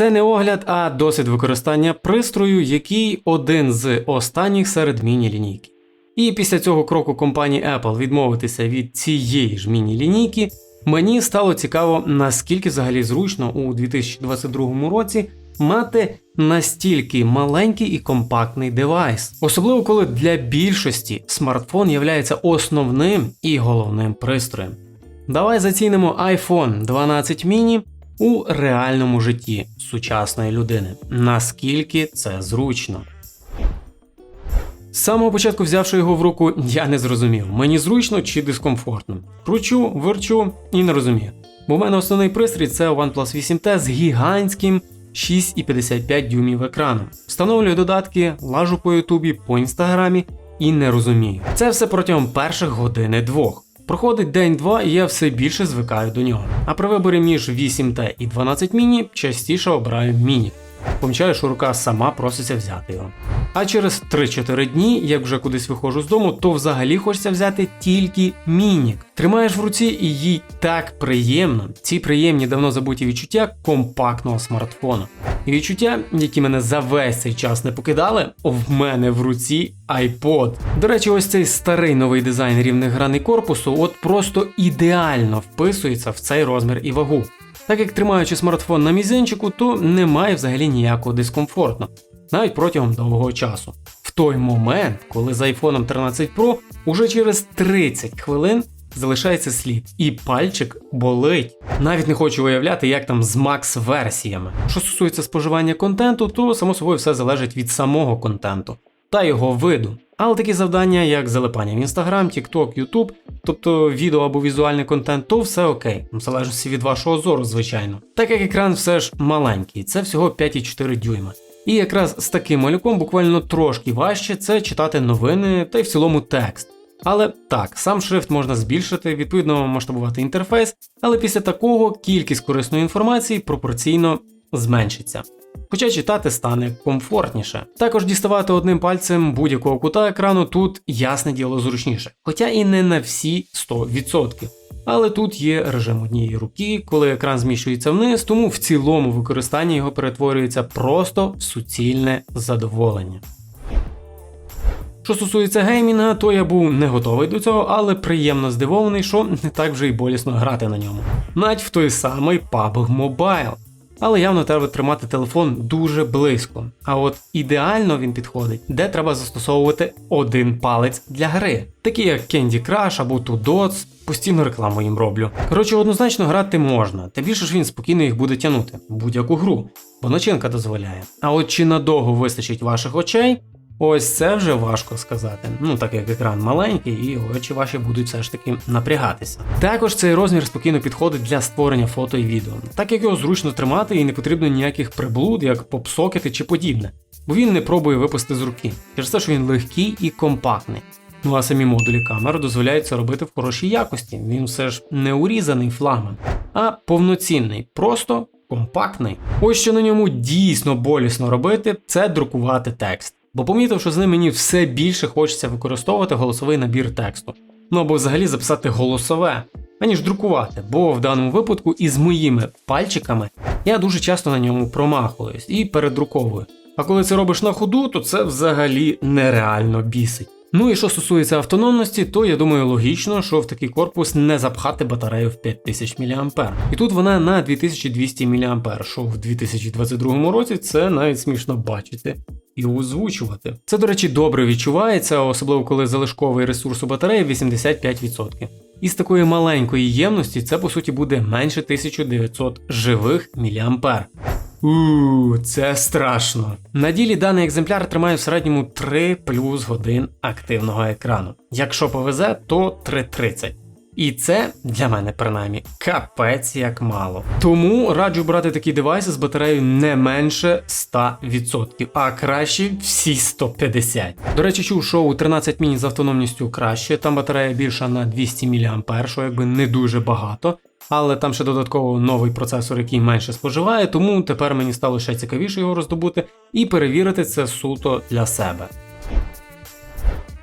Це не огляд, а досвід використання пристрою, який один з останніх серед міні-лінійки. І після цього кроку компанії Apple відмовитися від цієї ж міні-лінійки, мені стало цікаво, наскільки взагалі зручно у 2022 році мати настільки маленький і компактний девайс, особливо коли для більшості смартфон є основним і головним пристроєм. Давай зацінимо iPhone 12 mini у реальному житті сучасної людини. Наскільки це зручно. З самого початку, взявши його в руку, я не зрозумів, мені зручно чи дискомфортно. Кручу, верчу і не розумію. Бо в мене основний пристрій це OnePlus 8T з гігантським 6,55 дюймів екраном. Встановлюю додатки, лажу по Ютубі, по інстаграмі і не розумію. Це все протягом перших години двох. Проходить день-два, і я все більше звикаю до нього. А при виборі між 8T і 12 міні частіше обираю міні. Помічаю, що рука сама проситься взяти його. А через 3-4 дні, як вже кудись виходжу з дому, то взагалі хочеться взяти тільки мінік. Тримаєш в руці і їй так приємно. Ці приємні давно забуті відчуття компактного смартфона. І відчуття, які мене за весь цей час не покидали, в мене в руці iPod. До речі, ось цей старий новий дизайн рівних граней корпусу от просто ідеально вписується в цей розмір і вагу. Так як тримаючи смартфон на мізинчику, то немає взагалі ніякого дискомфорту, навіть протягом довгого часу. В той момент, коли з iPhone 13 Pro уже через 30 хвилин залишається слід, і пальчик болить. Навіть не хочу уявляти, як там з Max-версіями. Що стосується споживання контенту, то само собою все залежить від самого контенту та його виду. Але такі завдання, як залипання в Instagram, TikTok, YouTube, тобто відео або візуальний контент, то все окей, в залежності від вашого зору, звичайно. Так як екран все ж маленький, це всього 5,4 дюйма. І якраз з таким малюком буквально трошки важче це читати новини та й в цілому текст. Але так, сам шрифт можна збільшити, відповідно масштабувати інтерфейс, але після такого кількість корисної інформації пропорційно зменшиться. Хоча читати стане комфортніше. Також діставати одним пальцем будь-якого кута екрану тут ясне діло зручніше, хоча і не на всі 100%. Але тут є режим однієї руки, коли екран зміщується вниз, тому в цілому використання його перетворюється просто в суцільне задоволення. Що стосується геймінга, то я був не готовий до цього, але приємно здивований, що не так вже й болісно грати на ньому. Навіть в той самий PUBG Mobile. Але явно треба тримати телефон дуже близько. А от ідеально він підходить, де треба застосовувати один палець для гри, такі як Candy Crush або Two Dots, постійно рекламу їм роблю. Коротше, однозначно грати можна, та більше ж він спокійно їх буде тягнути, будь-яку гру, бо начинка дозволяє. А от чи надовго вистачить ваших очей, Ось це вже важко сказати. Ну так як екран маленький, і очі ваші будуть все ж таки напрягатися. Також цей розмір спокійно підходить для створення фото і відео, так як його зручно тримати і не потрібно ніяких приблуд, як попсокети чи подібне, бо він не пробує випасти з руки, через те, що він легкий і компактний. Ну а самі модулі камер дозволяють це робити в хорошій якості. Він все ж не урізаний флагман, а повноцінний, просто компактний. Ось що на ньому дійсно болісно робити, це друкувати текст бо помітив, що з ним мені все більше хочеться використовувати голосовий набір тексту. Ну або взагалі записати голосове, аніж друкувати, бо в даному випадку із моїми пальчиками я дуже часто на ньому промахуюсь і передруковую. А коли це робиш на ходу, то це взагалі нереально бісить. Ну і що стосується автономності, то я думаю логічно, що в такий корпус не запхати батарею в 5000 мА. І тут вона на 2200 мА, що в 2022 році це навіть смішно бачити і озвучувати. Це, до речі, добре відчувається, особливо коли залишковий ресурс у батареї 85%. Із такої маленької ємності це по суті буде менше 1900 живих міліампер. Ууу, це страшно. На ділі даний екземпляр тримає в середньому 3 плюс годин активного екрану. Якщо повезе, то 3.30. І це для мене принаймні капець як мало. Тому раджу брати такі девайси з батареєю не менше 100%, а краще всі 150. До речі, чув, що у 13 міні з автономністю краще, там батарея більша на 200 мА, що якби не дуже багато. Але там ще додатково новий процесор, який менше споживає, тому тепер мені стало ще цікавіше його роздобути і перевірити це суто для себе.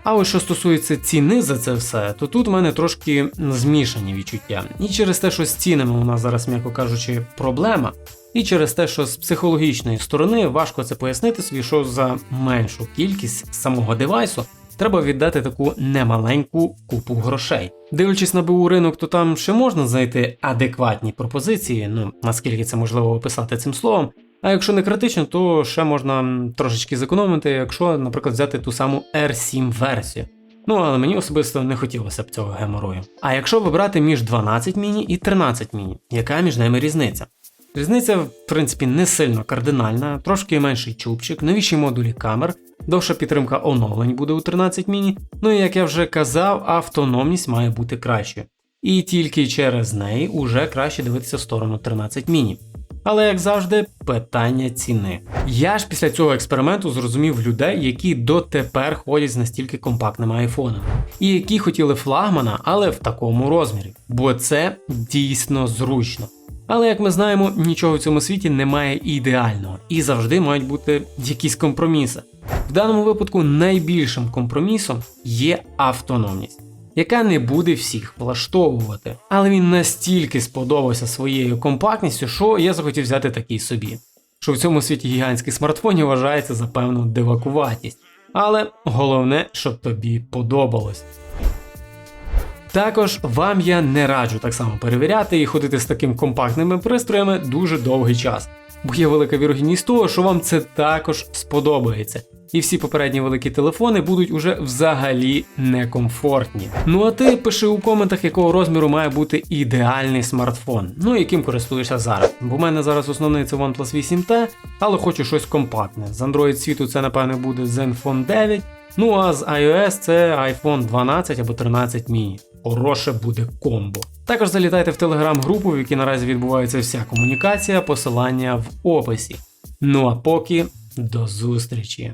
А ось що стосується ціни за це все, то тут у мене трошки змішані відчуття. І через те, що з цінами у нас зараз, м'яко кажучи, проблема. І через те, що з психологічної сторони важко це пояснити собі, що за меншу кількість самого девайсу треба віддати таку немаленьку купу грошей. Дивлячись на БУ ринок, то там ще можна знайти адекватні пропозиції, ну наскільки це можливо описати цим словом. А якщо не критично, то ще можна трошечки зекономити, якщо, наприклад, взяти ту саму R7 версію. Ну, але мені особисто не хотілося б цього геморою. А якщо вибрати між 12 міні і 13 міні, яка між ними різниця? Різниця, в принципі, не сильно кардинальна, трошки менший чубчик, новіші модулі камер, довша підтримка оновлень буде у 13 міні. Ну і як я вже казав, автономність має бути кращою. І тільки через неї уже краще дивитися в сторону 13 міні. Але як завжди, питання ціни. Я ж після цього експерименту зрозумів людей, які дотепер ходять з настільки компактними айфонами, і які хотіли флагмана, але в такому розмірі, бо це дійсно зручно. Але як ми знаємо, нічого в цьому світі немає ідеального, і завжди мають бути якісь компроміси. В даному випадку найбільшим компромісом є автономність, яка не буде всіх влаштовувати. Але він настільки сподобався своєю компактністю, що я захотів взяти такий собі. Що в цьому світі гігантських смартфонів вважається за певну дивакуватість. Але головне, щоб тобі подобалось. Також вам я не раджу так само перевіряти і ходити з таким компактними пристроями дуже довгий час, бо є велика вірогідність того, що вам це також сподобається. І всі попередні великі телефони будуть уже взагалі некомфортні. Ну а ти пиши у коментах, якого розміру має бути ідеальний смартфон, ну яким користуєшся зараз. Бо в мене зараз основний це OnePlus 8T, але хочу щось компактне. З Android світу це напевне буде Zenfone 9. Ну а з iOS це iPhone 12 або 13 mini. Хороше буде комбо. Також залітайте в телеграм-групу, в якій наразі відбувається вся комунікація, посилання в описі. Ну а поки до зустрічі!